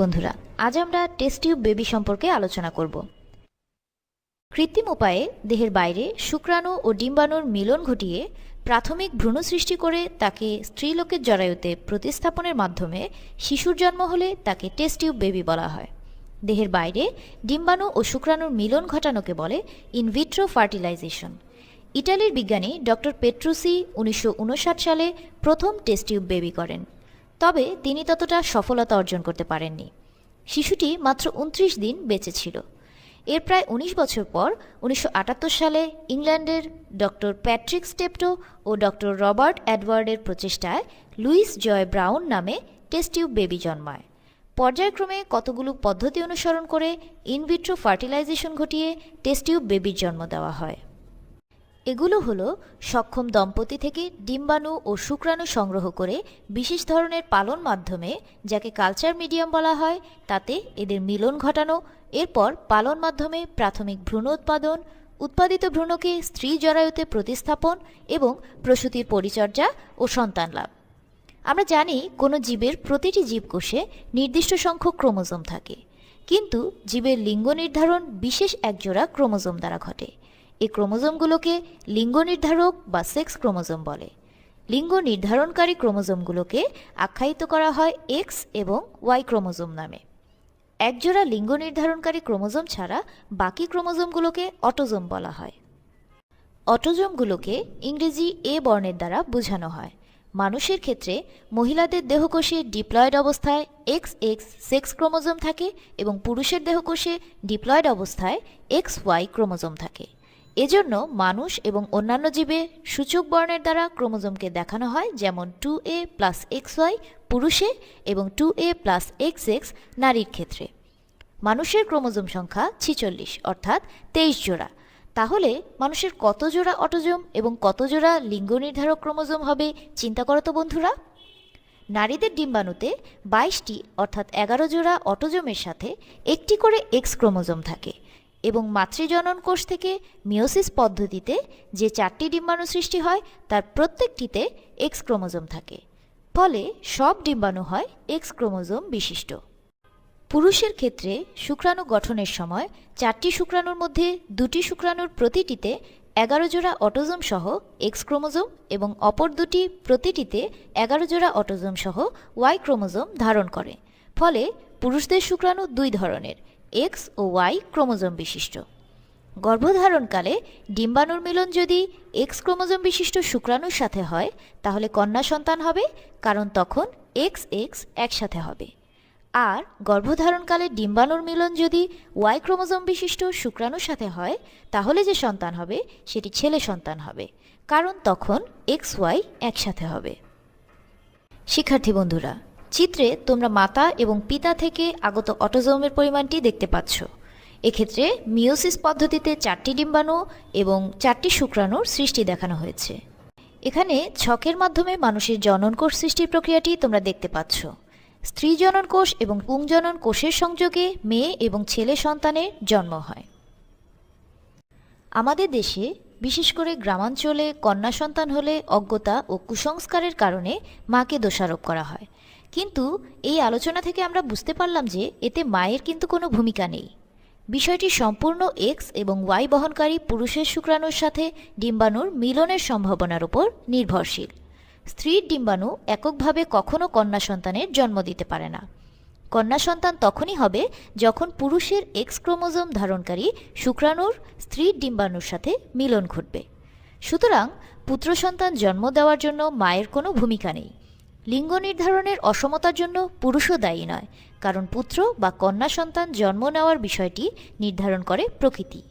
বন্ধুরা, আজ আমরা টেস্ট টিউব বেবি সম্পর্কে আলোচনা করব। কৃত্রিম উপায়ে দেহের বাইরে শুক্রাণু ও ডিম্বাণুর মিলন ঘটিয়ে প্রাথমিক ভ্রূণ সৃষ্টি করে তাকে স্ত্রীলোকের জরায়ুতে প্রতিস্থাপনের মাধ্যমে শিশুর জন্ম হলে তাকে টেস্ট টিউব বেবি বলা হয়। দেহের বাইরে ডিম্বাণু ও শুক্রাণুর মিলন ঘটানোকে বলে ইনভিট্রো ফার্টিলাইজেশন ইটালির বিজ্ঞানী ডক্টর পেট্রুসি উনিশশো উনষাট সালে প্রথম টেস্ট টিউব বেবি করেন। তবে তিনি ততটা সফলতা অর্জন করতে পারেননি। শিশুটি মাত্র উনত্রিশ দিন বেঁচে ছিল। এর প্রায় ১৯ বছর পর উনিশশো আটাত্তর সালে ইংল্যান্ডের ডক্টর প্যাট্রিক স্টেপটো ও ডক্টর রবার্ট অ্যাডওয়ার্ডের প্রচেষ্টায় লুইস জয় ব্রাউন নামে টেস্ট টিউব বেবি জন্মায়। পর্যায়ক্রমে কতগুলো পদ্ধতি অনুসরণ করে ইনভিট্রো ফার্টিলাইজেশন ঘটিয়ে টেস্ট টিউব বেবির জন্ম দেওয়া হয়। এগুলো হলো সক্ষম দম্পতি থেকে ডিম্বাণু ও শুক্রাণু সংগ্রহ করে বিশেষ ধরনের পালন মাধ্যমে, যাকে কালচার মিডিয়াম বলা হয়, তাতে এদের মিলন ঘটানো, এরপর পালন মাধ্যমে প্রাথমিক ভ্রূণ উৎপাদন, উৎপাদিত ভ্রূণকে স্ত্রী জরায়ুতে প্রতিস্থাপন এবং প্রসূতির পরিচর্যা ও সন্তান লাভ। আমরা জানি কোনো জীবের প্রতিটি জীবকোষে নির্দিষ্ট সংখ্যক ক্রোমোজোম থাকে, কিন্তু জীবের লিঙ্গ নির্ধারণ বিশেষ একজোড়া ক্রোমোজোম দ্বারা ঘটে। এই ক্রোমোজোমগুলোকে লিঙ্গ নির্ধারক বা সেক্স ক্রোমোজোম বলে। লিঙ্গ নির্ধারণকারী ক্রোমোজোমগুলোকে আখ্যায়িত করা হয় এক্স এবং ওয়াই ক্রোমোজোম নামে। একজোড়া লিঙ্গ নির্ধারণকারী ক্রোমোজোম ছাড়া বাকি ক্রোমোজোমগুলোকে অটোজোম বলা হয়। অটোজোমগুলোকে ইংরেজি এ বর্ণের দ্বারা বোঝানো হয়। মানুষের ক্ষেত্রে মহিলাদের দেহকোষে ডিপ্লয়েড অবস্থায় এক্স এক্স সেক্স ক্রোমোজোম থাকে এবং পুরুষের দেহকোষে ডিপ্লয়েড অবস্থায় এক্স ওয়াই ক্রোমোজোম থাকে। এজন্য মানুষ এবং অন্যান্য জীবে সূচক বর্ণের দ্বারা ক্রোমোজোমকে দেখানো হয়, যেমন two A plus X Y পুরুষে এবং two A plus X X নারীর ক্ষেত্রে। মানুষের ক্রোমোজোম সংখ্যা ছিচল্লিশ, অর্থাৎ তেইশ জোড়া। তাহলে মানুষের কত জোড়া অটোজোম এবং কত জোড়া লিঙ্গ নির্ধারক ক্রোমোজোম হবে, চিন্তা করো তো বন্ধুরা। নারীদের ডিম্বাণুতে বাইশটি, অর্থাৎ এগারো জোড়া অটোজোমের সাথে একটি করে এক্স ক্রোমোজোম থাকে। এবং মাতৃজনন কোষ থেকে মিওসিস পদ্ধতিতে যে চারটি ডিম্বাণু সৃষ্টি হয়, তার প্রত্যেকটিতে এক্স ক্রোমোজোম থাকে। ফলে সব ডিম্বাণু হয় এক্স ক্রোমোজোম বিশিষ্ট। পুরুষের ক্ষেত্রে শুক্রাণু গঠনের সময় চারটি শুক্রাণুর মধ্যে দুটি শুক্রাণুর প্রতিটিতে এগারো জোড়া অটোজোম সহ এক্স ক্রোমোজোম এবং অপর দুটি প্রতিটিতে এগারো জোড়া অটোজোম সহ ওয়াই ক্রোমোজোম ধারণ করে। ফলে পুরুষদের শুক্রাণু দুই ধরনের এক্স ও ওয়াই ক্রোমোজোম বিশিষ্ট। গর্ভধারণকালে ডিম্বাণুর মিলন যদি এক্স ক্রোমোজোম বিশিষ্ট শুক্রাণুর সাথে হয়, তাহলে কন্যা সন্তান হবে, কারণ তখন এক্স এক্স একসাথে হবে। আর গর্ভধারণকালে ডিম্বাণুর মিলন যদি ওয়াই ক্রোমোজোম বিশিষ্ট শুক্রাণুর সাথে হয়, তাহলে যে সন্তান হবে, সেটি ছেলে সন্তান হবে, কারণ তখন এক্স ওয়াই একসাথে হবে। শিক্ষার্থী বন্ধুরা চিত্রে তোমরা মাতা এবং পিতা থেকে আগত অটোজোমের পরিমাণটি দেখতে পাচ্ছ। এক্ষেত্রে মিওসিস পদ্ধতিতে চারটি ডিম্বাণু এবং চারটি শুক্রাণুর সৃষ্টি দেখানো হয়েছে। এখানে ছকের মাধ্যমে মানুষের জননকোষ সৃষ্টির প্রক্রিয়াটি তোমরা দেখতে পাচ্ছ। স্ত্রী জনন কোষ এবং পুংজনন কোষের সংযোগে মেয়ে এবং ছেলে সন্তানের জন্ম হয়। আমাদের দেশে বিশেষ করে গ্রামাঞ্চলে কন্যা সন্তান হলে অজ্ঞতা ও কুসংস্কারের কারণে মাকে দোষারোপ করা হয়। কিন্তু এই আলোচনা থেকে আমরা বুঝতে পারলাম যে এতে মায়ের কিন্তু কোনো ভূমিকা নেই। বিষয়টি সম্পূর্ণ এক্স এবং ওয়াই বহনকারী পুরুষের শুক্রাণুর সাথে ডিম্বাণুর মিলনের সম্ভাবনার উপর নির্ভরশীল। স্ত্রীর ডিম্বাণু এককভাবে কখনো কন্যা সন্তানের জন্ম দিতে পারে না। কন্যা সন্তান তখনই হবে যখন পুরুষের এক্স ক্রোমোজোম ধারণকারী শুক্রাণুর স্ত্রীর ডিম্বাণুর সাথে মিলন ঘটবে। সুতরাং পুত্র সন্তান জন্ম দেওয়ার জন্য মায়ের কোনো ভূমিকা নেই। লিঙ্গ নির্ধারণের অসমতার জন্য পুরুষও দায়ী নয়, কারণ পুত্র বা কন্যা সন্তান জন্ম নেওয়ার বিষয়টি নির্ধারণ করে প্রকৃতি।